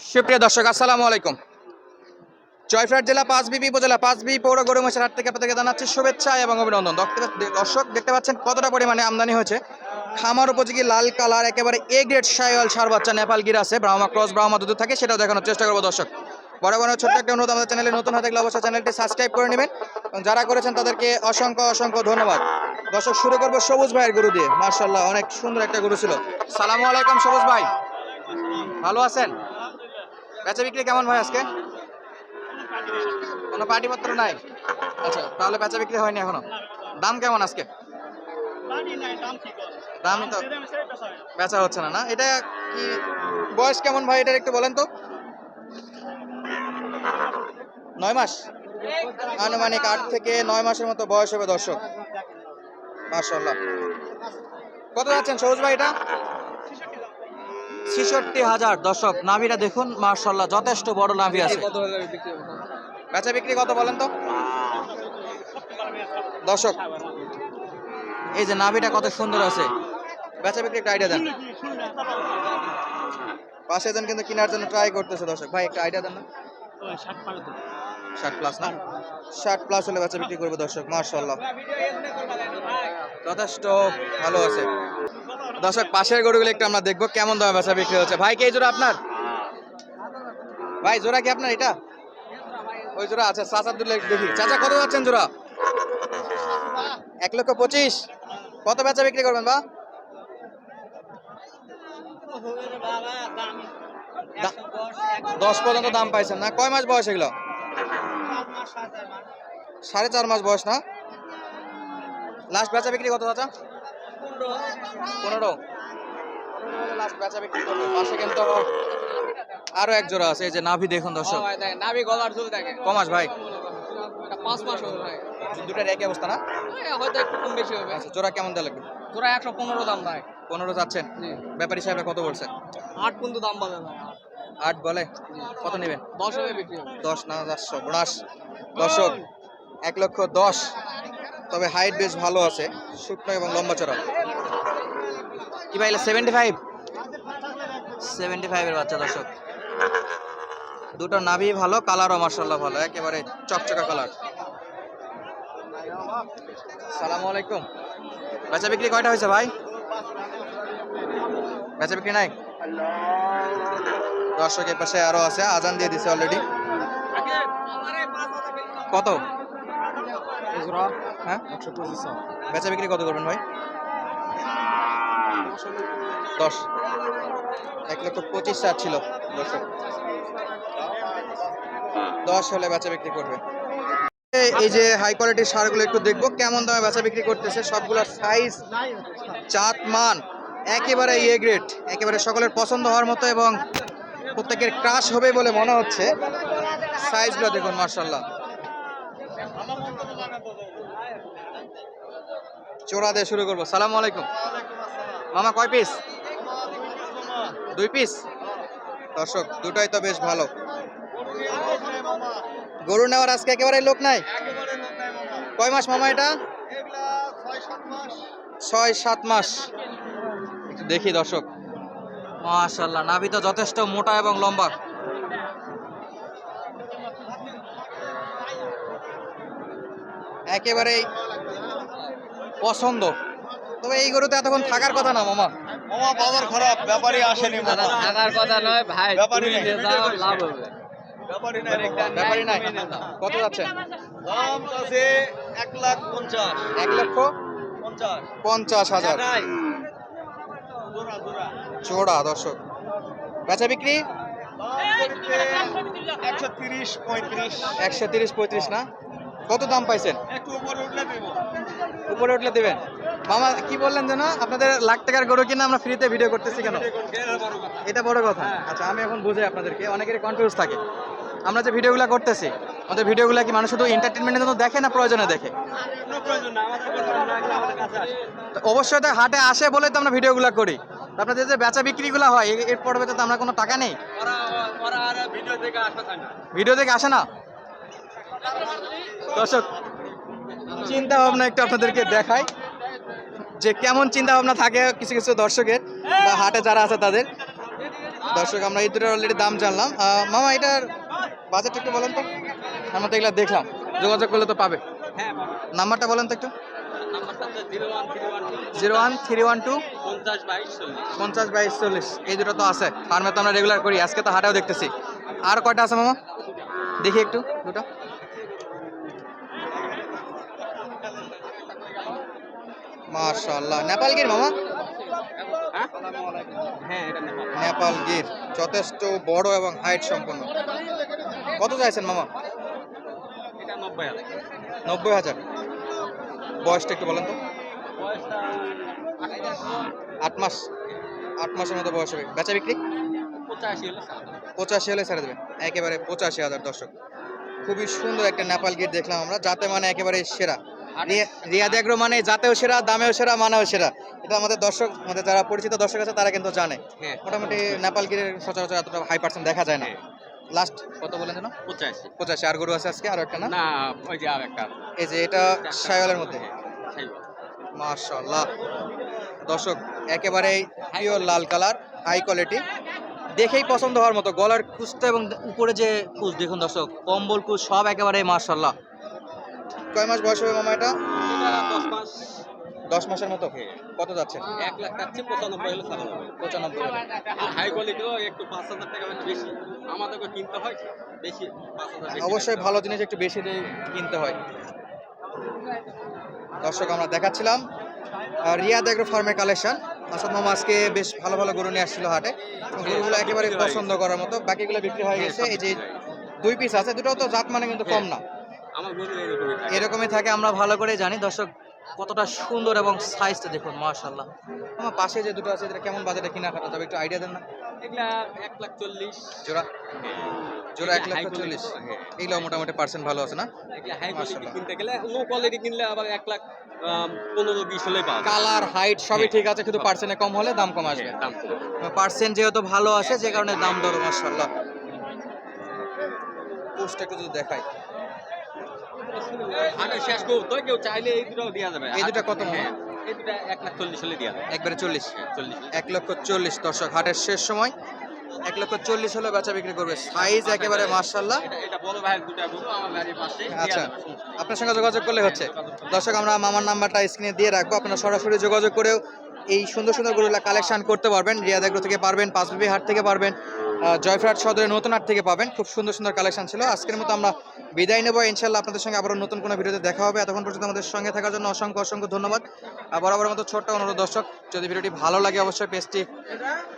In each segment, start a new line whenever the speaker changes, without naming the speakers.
সুপ্রিয় দর্শক, আসসালামু আলাইকুম। জয়ফ্রাট জেলা পাঁচবিবি উপজেলা পাঁচবি পৌর গরুমেশের হাট থেকে আপনাদেরকে জানাচ্ছি শুভেচ্ছা এবং অভিনন্দন। দর্শক দেখতে পাচ্ছেন কতটা পরিমাণে আমদানি হয়েছে। খামার উপযোগী লাল কালার, একেবারে এ গ্রেড সাইওয়াল সার বাচ্চা নেপাল গির আছে। ব্রাহ্মা ক্রস, ব্রাহ্মা দুধ থাকে, সেটাও দেখানোর চেষ্টা করব দর্শক। বড় বড় ছোট্ট একটা অনুরোধ, আমাদের চ্যানেলে নতুন হয়ে থাকলে অবশ্যই চ্যানেলটি সাবস্ক্রাইব করে নেবেন। যারা করেছেন তাদেরকে অসংখ্য অসংখ্য ধন্যবাদ। দর্শক, শুরু করব সবুজ ভাইয়ের গরু দিয়ে। মার্শাল্লাহ অনেক সুন্দর একটা গরু ছিল। সালামু আলাইকুম সবুজ ভাই। ভালো আছেন? বেচা বিক্রি কেমন ভাই আজকে? কোনো পার্টিপত্র নাই? আচ্ছা তাহলে বেচা বিক্রি হয়নি এখনও। দাম কেমন আজকে? দামই তো বেচা হচ্ছে না না? এটা কি, বয়স কেমন ভাই এটার একটু বলেন তো? নয় মাস? আনুমানিক আট থেকে নয় মাসের মতো বয়স হবে দর্শক। মার্শাল্লাহ কত যাচ্ছেন সবুজ ভাই এটা? ছেষট্টি হাজার। দর্শক নাভিটা দেখুন মার্শাল্লাহ যথেষ্ট বড় নাভি আছে। বেচা বিক্রি কত বলেন তো? দর্শক এই যে নাভিটা কত সুন্দর আছে। বেচা বিক্রি একটা আইডিয়া দেন। পাশে জন কিন্তু কেনার জন্য ট্রাই করতেছে দর্শক। ভাই একটা আইডিয়া দেন না? ষাট প্লাস না? ষাট প্লাস হলে বেচা বিক্রি করবে দর্শক মার্শাল্লাহ যথেষ্ট ভালো আছে। দর্শক, পাশের গরুগুলো একটু আমরা দেখব কেমন দামে বেচা বিক্রি হচ্ছে। ভাই, কি জোড়া আপনার? ভাই, জোড়া কি আপনার এটা? ওই জোড়া আচ্ছা চাচা দুলে দেখি। চাচা, কত যাচ্ছেন জোড়া? এক লক্ষ পঁচিশ। কত বেচা বিক্রি করবেন, বা? দশ পর্যন্ত দাম পাইছেন না? কয় মাস বয়স এগুলো? সাড়ে চার মাস বয়স, না? লাস্ট বেচা বিক্রি কত, চাচা? পনেরো। লাস্ট বেচা বিক্রি করবে। পাশে কিন্তু আরও এক জোড়া আছে এই যে নাভি দেখুন দর্শক।
নাভি গলার ঝুল
কমাস ভাই।
পাঁচ মাস হবে ভাই।
দুটার একই অবস্থা না?
হয়তো একটু কম বেশি হবে।
আচ্ছা জোড়া কেমন দেওয়া লাগবে?
তোরা একশো পনেরো দাম ভাই।
পনেরো যাচ্ছেন। ব্যাপারী সাহেব কত বলছে?
আট পর্যন্ত দাম পাবে ভাই
আট। বলে? কত নেবেন?
দশ হবে বিক্রি
দশ না চারশো বোনাস দর্শক এক লক্ষ দশ। তবে হাইট বেশ ভালো আছে, শুকনো এবং লম্বা চড়া। কি ভাই সেভেন্টি ফাইভ সেভেন্টি ফাইভের বাচ্চা, দর্শক। দুটো নাভি ভালো কালারও মার্শাল্লাহ ভালো, একেবারে চকচকা কালার সালামু আলাইকুম। বেচা বিক্রি কয়টা হয়েছে ভাই? বেচা বিক্রি নাই? দর্শকের পাশে আরও আছে, আজান দিয়ে দিছে অলরেডি কত? হ্যাঁ?
পঁচিশ
বেচা বিক্রি কত করবেন ভাই? দশ। এক লক্ষ পঁচিশ ষাট ছিল, দর্শক। দশ হলে বেচা বিক্রি করবে। এই- যে হাই কোয়ালিটির সারগুলো একটু দেখব, কেমন দামে বেচা বিক্রি করতেছে সবগুলোর সাইজ চাট মান, একেবারে এ গ্রেড একেবারে সকলের পছন্দ হওয়ার মতো এবং প্রত্যেকের ক্রাশ হবে বলে মনে হচ্ছে। সাইজগুলো দেখুন মার্শাল্লাহ চোরা দিয়ে শুরু করব। সালাম আলাইকুম। মামা, কয় পিস দুই পিস দর্শক, দুটাই তো বেশ ভালো। গরু নেওয়ার আজকে একেবারে লোক নাই? কয় মাস মামা এটা? ছয়, সাত মাস। দেখি দর্শক। মাশাল্লাহ নাভি তো যথেষ্ট মোটা এবং লম্বা। একেবারেই পছন্দ। তবে এই গরুতে এতক্ষণ থাকার কথা না মামা?
মামা বাজার খারাপ ব্যাপারই আসেনি মামা।
টাকার কথা নয় ভাই
ব্যাপারই
লাভ হবে।
ব্যাপারই নাই
কত যাচ্ছে?
দাম আছে এক লাখ পঞ্চাশ।
এক লক্ষ
পঞ্চাশ।
পঞ্চাশ হাজার। চোড়া দর্শক। বেচা বিক্রি?
একশো তিরিশ পঁয়ত্রিশ।
একশো তিরিশ পঁয়ত্রিশ না? কত দাম পাইছেন?
উপরে উঠলে দেবো।
দেবেন। মামা কি বললেন যেন? আপনাদের লাখ টাকার গরু কিনা আমরা ফ্রিতে ভিডিও করতেছি কেন? এটা বড় কথা। আচ্ছা আমি এখন বুঝাই আপনাদেরকে অনেকেরই কনফিউজ থাকে। আমরা যে ভিডিওগুলো করতেছি আমাদের ভিডিওগুলো কি মানুষ শুধু এন্টারটেনমেন্টের জন্য দেখে না প্রয়োজনে দেখে? অবশ্যই তো হাটে আসে বলে তো আমরা ভিডিওগুলো করি। আপনাদের যে বেচা বিক্রিগুলো হয় এর পরে তো আমরা কোনো টাকা নেই?
ভিডিও দেখে
আসে না? দর্শক চিন্তা ভাবনা একটু আপনাদেরকে দেখাই যে কেমন চিন্তা ভাবনা থাকে কিছু কিছু দর্শকের বা হাটে যারা আছে তাদের। দর্শক, আমরা এই দুটোর অলরেডি দাম জানলাম। মামা, এটার বাজেট একটু বলেন তো। আমরা তো এগুলো দেখলাম। যোগাযোগ করলে তো পাবে। নাম্বারটা বলেন তো একটু।
Zero one, three one,
two.
পঞ্চাশ বাইশ চল্লিশ।
এই দুটো তো আছে। ফার্মে তো আমরা রেগুলার করি। আজকে তো হাটেও দেখতেছি। আর কয়টা আছে মামা? দেখি একটু, দুটো। মাশাআল্লাহ। নেপাল গির মামা?
হ্যাঁ নেপাল।
গির যথেষ্ট বড় এবং হাইট সম্পন্ন। কত চাইছেন মামা?
নব্বই হাজার।
বয়সটা একটু বলেন তো। আট মাস আট মাসের মতো বয়স হবে। বেচা বিক্রি?
পঁচাশি হলে
ছেড়ে দেবেন একেবারে পঁচাশি হাজার দর্শক। খুবই সুন্দর একটা নেপাল গিট দেখলাম আমরা। যাতে মানে একেবারে সেরা। রিয়াদ এগ্রো মানে জাতেও সেরা দামেও সেরা মানেও সেরা। এটা আমাদের দর্শক আমাদের যারা পরিচিত দর্শক আছে তারা কিন্তু জানে।
হ্যাঁ।
মোটামুটি নেপাল গিরের সচরাচর এতটা হাই পার্সেন্ট দেখা যায় না। লাস্ট কত বলেন যেন?
পঁচাশি।
পঁচাশি। আর গরু আছে আজকে? আর একটা না?
ওই যে আর একটা।
এই যে এটা সায়লের মধ্যে।
সাইওয়াল।
মাশাল্লাহ দর্শক একেবারে পিওর লাল কালার হাই কোয়ালিটি দেখেই পছন্দ হওয়ার মতো। গলার কুচটা এবং উপরে যে কুচ দেখুন দর্শক কম্বল কুচ সব একেবারে মাশাল্লাহ কয় মাস বয়স হবে মামা এটা?
দশ
মাসের মতো? কত যাচ্ছে
এক লাখ টাকা পঁচানব্বই হলে ছাড়ানো
পঁচানব্বই
আর হাই কোয়ালিটিরও একটু পাঁচ হাজার টাকা বেশি। আমাদেরকে কিনতে হয় বেশি পাঁচ হাজার
অবশ্যই ভালো জিনিস একটু বেশি দিয়ে কিনতে হয়। দর্শক আমরা দেখাচ্ছিলাম রিয়াদ এগ্রো ফার্মের কালেকশন। আসাদ মামা আজকে বেশ ভালো ভালো গরু নিয়ে আসছিল হাটে। গরুগুলো একেবারে পছন্দ করার মতো। বাকিগুলো বিক্রি হয়ে গেছে। এই যে দুই পিস আছে দুটো তো জাত মানে কিন্তু কম না।
এরকমই থাকে।
আমরা ভালো করে জানি। দর্শক কতটা সুন্দর এবং সাইজটা দেখুন মাশাল্লাহ আমার পাশে যে দুটো আছে এটা কেমন বাজারে কিনা কাটা যাবে একটু আইডিয়া দেন না।
এগুলা এক লাখ চল্লিশ।
জোড়া? জোড়া এক। মোটামুটি পার্সেন্ট ভালো আছে না।
কিনতে গেলে লো কোয়ালিটি কিনলে আবার এক লাখ পনেরো বিশ যায়।
কালার হাইট সবই
হ্যাঁ।
ঠিক আছে কিন্তু পার্সেন্টে কম হলে দাম কম আসবে।
হ্যাঁ, দাম
পার্সেন্ট যেহেতু ভালো আসে যে কারণে দাম দর একটু যদি দেখাই।
হাটে শেষ করতো কেউ চাইলে এই দুটো দেওয়া যাবে।
এই দুটো কত?
হ্যাঁ, এই দুটো এক লাখ চল্লিশ হলে দেওয়া যাবে।
একবারে চল্লিশ?
হ্যাঁ, চল্লিশ
এক লক্ষ চল্লিশ দর্শক হাটের শেষ সময়। এক লক্ষ চল্লিশ হলে বেচা বিক্রি করবে সাইজ একেবারে মার্শাল্লাহ আচ্ছা। আপনার সঙ্গে যোগাযোগ করলে হচ্ছে। দর্শক আমরা মামার নাম্বারটা স্ক্রিনে দিয়ে রাখব। আপনারা সরাসরি যোগাযোগ করেও এই সুন্দর সুন্দর গরুগুলা কালেকশন করতে পারবেন। রিয়াদ এগ্রো থেকে পারবেন পাঁচবিবি হাট থেকে পারবেন। জয়ফ্রাট সদরের নতুন হাট থেকে পাবেন। খুব সুন্দর সুন্দর কালেকশন ছিল। আজকের মতো আমরা বিদায় নেব। ইনশাল্লাহ আপনাদের সঙ্গে আবারও নতুন কোনো ভিডিওতে দেখা হবে। এতক্ষণ পর্যন্ত আমাদের সঙ্গে থাকার জন্য অসংখ্য অসংখ্য ধন্যবাদ। বরাবর মতো ছোট্ট অনুরোধ, দর্শক, যদি ভিডিওটি ভালো লাগে অবশ্যই পেজটি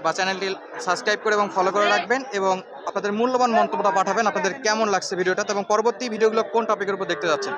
বা চ্যানেলটি সাবস্ক্রাইব করে এবং ফলো করে রাখবেন এবং আপনাদের মূল্যবান মন্তব্যটা পাঠাবেন, আপনাদের কেমন লাগছে ভিডিওটা এবং পরবর্তী ভিডিওগুলো কোন টপিকের উপর দেখতে যাচ্ছেন।